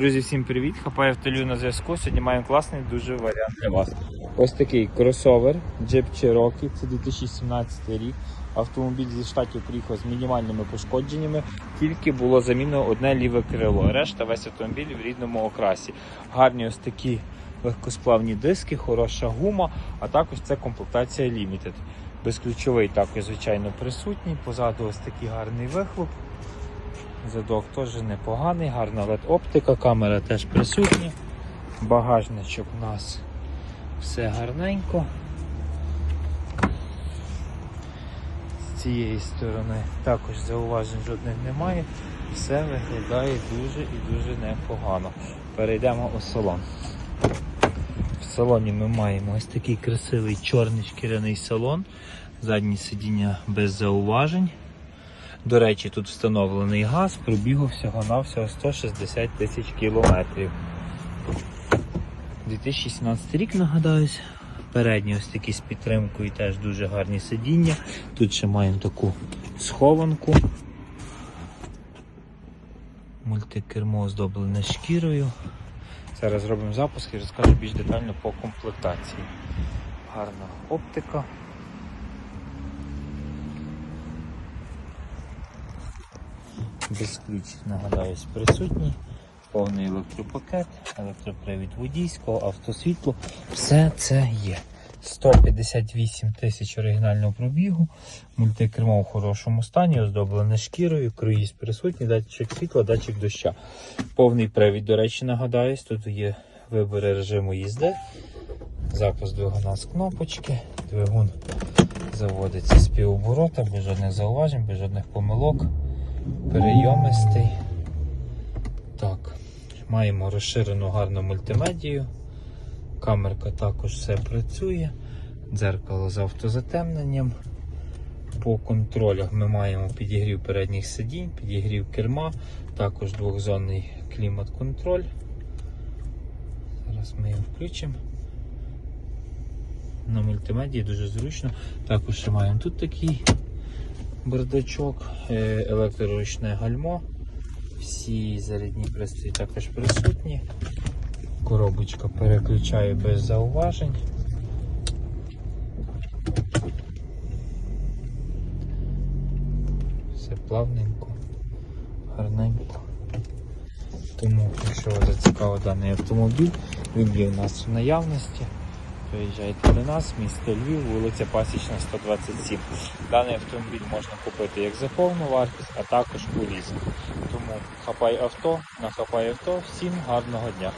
Друзі, всім привіт! Хапаю автолю на зв'язку. Сьогодні маємо класний дуже варіант для вас. Ось такий кросовер Jeep Cherokee, це 2017 рік. Автомобіль зі штатів приїхав з мінімальними пошкодженнями, тільки було замінено одне ліве крило. Решта весь автомобіль в рідному окрасі. Гарні ось такі легкосплавні диски, хороша гума, а також це комплектація Limited. Безключовий також, звичайно, присутній. Позаду ось такий гарний вихлоп. Задок теж непоганий, гарна LED оптика, камера теж присутня. Багажничок у нас все гарненько. З цієї сторони також зауважень жодних немає. Все виглядає дуже і дуже непогано. Перейдемо у салон. В салоні ми маємо ось такий красивий чорний шкіряний салон, задні сидіння без зауважень. До речі, тут встановлений газ, пробігу всього-навсього 160 тисяч кілометрів. 2017 рік, нагадаюсь. Передні ось такі з підтримкою теж дуже гарні сидіння. Тут ще маємо таку схованку. Мультикермо оздоблене шкірою. Зараз зробимо запуск і розкажу більш детально по комплектації. Гарна оптика. Безключ, нагадаюсь, присутній. Повний електропакет, електропривід водійського, автосвітло. Все це є. 158 тисяч оригінального пробігу, мультикермо в хорошому стані, оздоблене шкірою, круїз присутній, датчик світла, датчик доща. Повний привід, до речі, нагадаюсь, тут є вибори режиму їзди, запуск двигуна з кнопочки, двигун заводиться з півоборота, без жодних зауважень, без жодних помилок перейомистий. Так, маємо розширену гарну мультимедію. Камерка також все працює. Дзеркало з автозатемненням. По контролях ми маємо підігрів передніх сидінь, підігрів керма, також двохзонний клімат-контроль. Зараз ми його включимо. На мультимедії дуже зручно. Також маємо тут такий бардачок, е, електроручне гальмо. Всі зарядні пристрої також присутні. Коробочка переключає без зауважень. Все плавненько, гарненько. Тому, якщо вас зацікавив даний автомобіль, він є у нас в наявності. Приїжджайте до нас, місто Львів, вулиця Пасічна, 127. Даний автомобіль можна купити як за повну вартість, а також у лізинг. Тому хапай авто, нахапай авто. Всім гарного дня!